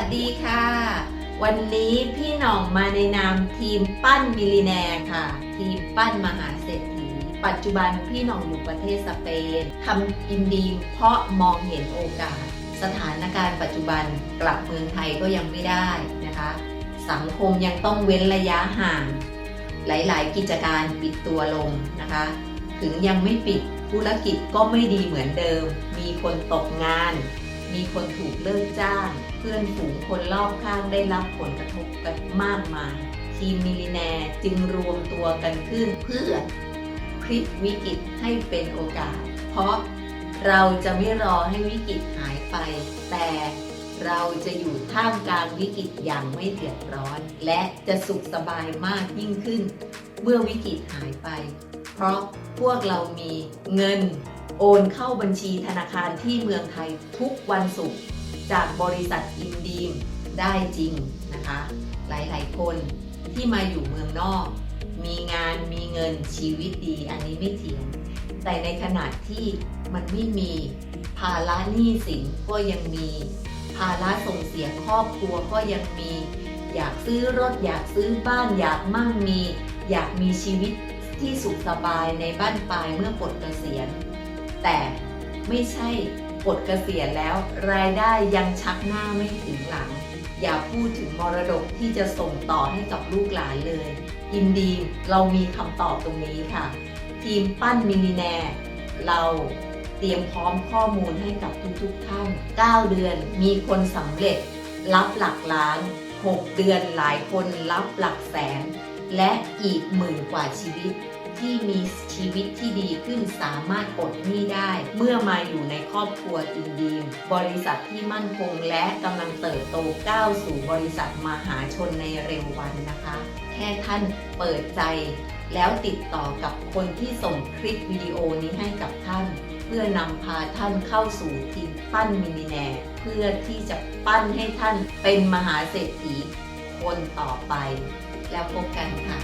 สวัสดีค่ะ วันนี้พี่หน่องมาในนามทีมปั้นมิลลิแนร์ค่ะ ทีมปั้นมหาเศรษฐี ปัจจุบันพี่หน่องอยู่ประเทศสเปนทำอินดีเพราะมองเห็นโอกาส สถานการณ์ปัจจุบันกลับเมืองไทยก็ยังไม่ได้นะคะ สังคมยังต้องเว้นระยะห่าง หลายๆ กิจการปิดตัวลงนะคะ ถึงยังไม่ปิดธุรกิจก็ไม่ดีเหมือนเดิม มีคนตกงาน มีคนถูกเลิกจ้าง เพื่อนฝูงคนรอบข้างได้รับผลกระทบกันมากมาย ทีมมิลลิแนร์จึงรวมตัวกันขึ้นเพื่อพลิกวิกฤตให้เป็นโอกาส เพราะเราจะไม่รอให้วิกฤตหายไป แต่เราจะอยู่ท่ามกลางวิกฤตอย่างไม่เดือดร้อน และจะสุขสบายมากยิ่งขึ้น เมื่อวิกฤตหายไป เพราะพวกเรามีเงิน โอนเข้าบัญชีธนาคารที่เมืองไทยทุกวันศุกร์จากบริษัทอินดีมได้จริงนะคะ หลายๆ คนที่มาอยู่เมืองนอก มีงานมีเงินชีวิตดีอันนี้ไม่เถียง แต่ในขณะที่มันไม่มีภาระหนี้สินก็ยังมีภาระส่งเสียครอบครัวก็ยังมี อยากซื้อรถอยากซื้อบ้านอยากมั่งมี อยากมีชีวิตที่สุขสบายในบ้านปลายเมื่อปลดเกษียณ แต่ไม่ใช่ปลดเกษียณแล้ว รายได้ยังชักหน้าไม่ถึงหลัง อย่าพูดถึงมรดกที่จะส่งต่อให้กับลูกหลานเลย อินดีมเรามีคำตอบตรงนี้ค่ะ ทีมปั้นมินิแนร์เราเตรียมพร้อมข้อมูลให้กับทุกๆท่าน 9 เดือนมีคนสำเร็จ รับหลักล้าน 6 เดือนหลายคนรับหลักแสน และอีกหมื่นกว่าชีวิต ที่มีชีวิตที่ดีขึ้นสามารถปลดหนี้ได้ เมื่อมาอยู่ในครอบครัวอินดีม บริษัทที่มั่นคงและกำลังเติบโตก้าวสู่บริษัทมหาชนในเร็ววันนะคะ แค่ท่านเปิดใจ แล้วติดต่อกับคนที่ส่งคลิปวิดีโอนี้ให้กับท่าน เพื่อนำพาท่านเข้าสู่ทีมปั้นมินิแนเพื่อที่จะปั้นให้ท่านเป็นมหาเศรษฐีคนต่อไป แล้วพบกันค่ะ